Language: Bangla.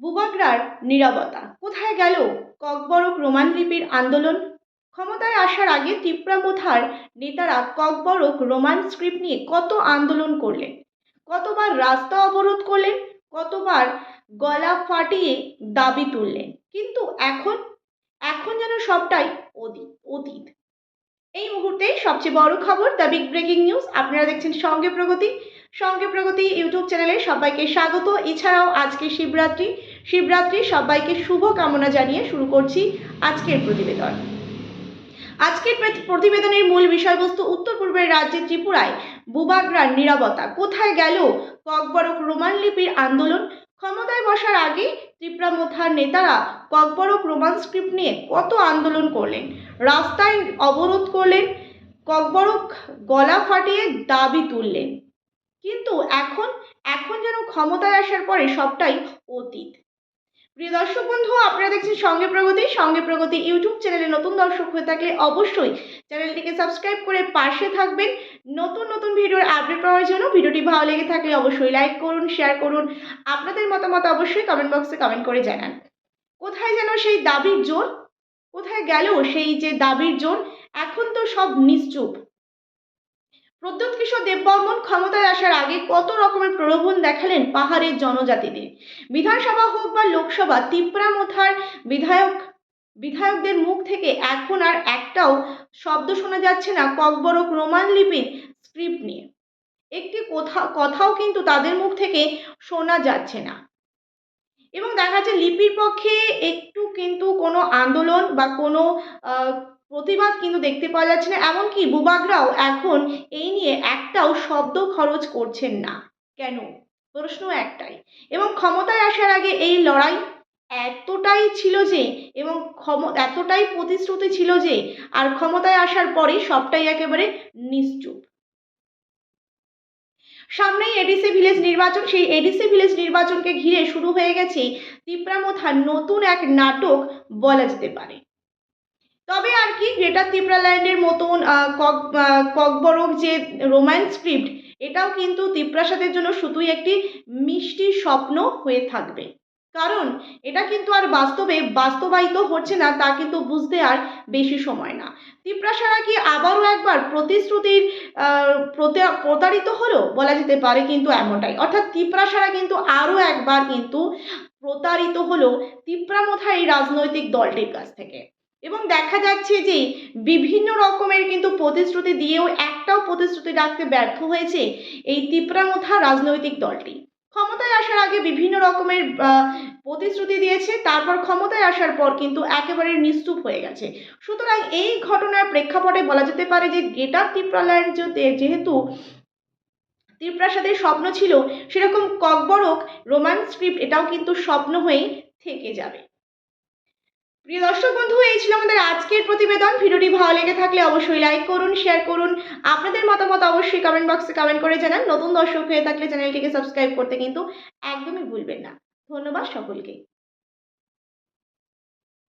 বুবাগ্রার নিরবতা। কোথায় গেল ককবরক রোমান লিপির আন্দোলন? ক্ষমতায় আসার আগে তিপ্রামথার নেতারা ককবরক রোমান স্ক্রিপ্ট নিয়ে কত আন্দোলন করলেন? কতবার রাস্তা অবরোধ করলেন? কতবার গলা ফাটিয়ে দাবি তুললেন? কিন্তু এখন? এখন যেন সবটাই অতীত অতীত। এই মুহূর্তে সবচেয়ে বড় খবর দ্য বিগ ব্রেকিং নিউজ। আপনারা দেখছেন সঙ্গে প্রগতি। সঙ্গে প্রগতি ইউটিউব চ্যানেলে সবাইকে স্বাগত। এছাড়াও আজকে শিবরাত্রি। শিবরাত্রি সবাইকে শুভ কামনা জানিয়ে শুরু করছি আজকের প্রতিবেদন। আজকের প্রতিবেদনের মূল বিষয়বস্তু উত্তর পূর্বের রাজ্যে ত্রিপুরায় বুবাগ্রার নিরাপত্তা কোথায় গেল ককবরক রোমান লিপির আন্দোলন? ক্ষমতায় বসার আগে ত্রিপুরা মোথার নেতারা ককবরক রোমান স্ক্রিপ্ট নিয়ে কত আন্দোলন করলেন? রাস্তায় অবরোধ করলেন, ককবরক গলা ফাটিয়ে দাবি তুললেন। কিন্তু এখন এখন যেন ক্ষমতায় আসার পরে সবটাই অতীত। প্রিয় দর্শক বন্ধু, আপনারা দেখছেন সঙ্গে প্রগতি। সঙ্গে প্রগতি ইউটিউব চ্যানেলে নতুন দর্শক হয়ে থাকলে অবশ্যই চ্যানেলটিকে সাবস্ক্রাইব করে পাশে থাকবেন। নতুন নতুন ভিডিওর আপডেট পাওয়ার জন্য ভিডিওটি ভালো লেগে থাকলে অবশ্যই লাইক করুন, শেয়ার করুন। আপনাদের মতামত অবশ্যই কমেন্ট বক্সে কমেন্ট করে জানান। কোথায় যেন সেই দাবির জোর? কোথায় গেল সেই যে দাবির জোর? এখন তো সব নিশ্চুপ। প্রদ্যোৎ কিশোর দেববর্মন ক্ষমতায় আসার আগে কত রকমের প্রলোভন দেখালেন পাহাড়ের জনজাতিদের বিধানসভা হোক বা লোকসভা তিপ্রামথার বিধায়ক, বিধায়কদের মুখ থেকে এখন আর একটাও শব্দ শোনা যাচ্ছে না ককবরক রোমান লিপির স্ক্রিপ্ট নিয়ে। একটি কথা কথাও কিন্তু তাদের মুখ থেকে শোনা যাচ্ছে না। এবং দেখা যাচ্ছে লিপির পক্ষে একটু কিন্তু কোনো আন্দোলন বা কোনো প্রতিবাদ কিন্তু দেখতে পাওয়া যাচ্ছে না, এমনকি বুবাগরাও এখন এই নিয়ে একটাও শব্দ খরচ করছেন না। কেন? প্রশ্ন একটাই, এবং ক্ষমতায় আসার আগে এই লড়াই এতটাই ছিল যে, এবং ক্ষম, এতটাই প্রতিশ্রুতি ছিল যে, আর ক্ষমতায় আসার পরে সবটাই একেবারে নিশ্চুপ। সামনেই এডিসি ভিলেজ নির্বাচন, সেই এডিসি ভিলেজ নির্বাচনকে ঘিরে শুরু হয়ে গেছে তিপ্রামথার নতুন এক নাটক বলা যেতে পারে। গ্রেটার তিপ্রাল্যান্ডের মতন কক ককবরক যে রোম্যান্স স্ক্রিপ্ট, এটাও কিন্তু তিপ্রাসাদের জন্য শুধুই একটি মিষ্টি স্বপ্ন হয়ে থাকবে। কারণ এটা কিন্তু আর বাস্তবে বাস্তবায়িত হচ্ছে না, তা কিন্তু বুঝতে আর বেশি সময় না। তিপ্রাসারা কি আবারও একবার প্রতিশ্রুতির প্রতারিত হলো? বলা যেতে পারে কিন্তু এমনটাই। অর্থাৎ তিপ্রাসারা কিন্তু আরও একবার কিন্তু প্রতারিত হলো তিপ্রামথা এই রাজনৈতিক দলটির কাছ থেকে। এবং দেখা যাচ্ছে যে বিভিন্ন রকমের কিন্তু প্রতিশ্রুতি দিয়েও একটাও প্রতিশ্রুতি রাখতে ব্যর্থ হয়েছে এই তিপ্রামথা রাজনৈতিক দলটি। ক্ষমতায় আসার আগে বিভিন্ন রকমের প্রতিশ্রুতি দিয়েছে, তারপর ক্ষমতায় আসার পর কিন্তু একেবারে নিস্তুপ হয়ে গেছে। সুতরাং এই ঘটনার প্রেক্ষাপটে বলা যেতে পারে যে গ্রেটার ত্রিপ্রাল্যান্ড যে- যেহেতু ত্রিপ্রাসাদের স্বপ্ন ছিল, সেরকম ককবরক রোমান স্ক্রিপ্ট এটাও কিন্তু স্বপ্ন হয়েই থেকে যাবে। প্রিয় দর্শক বন্ধু, এই ছিল আমাদের আজকের প্রতিবেদন। ভিডিওটি ভালো লেগে থাকলে অবশ্যই লাইক করুন শেয়ার করুন। আপনাদের মতামত অবশ্যই কমেন্ট বক্সে কমেন্ট করে জানান। নতুন দর্শক হয়ে থাকলে চ্যানেলটিকে সাবস্ক্রাইব করতে কিন্তু একদমই ভুলবেন না। ধন্যবাদ সকলকে।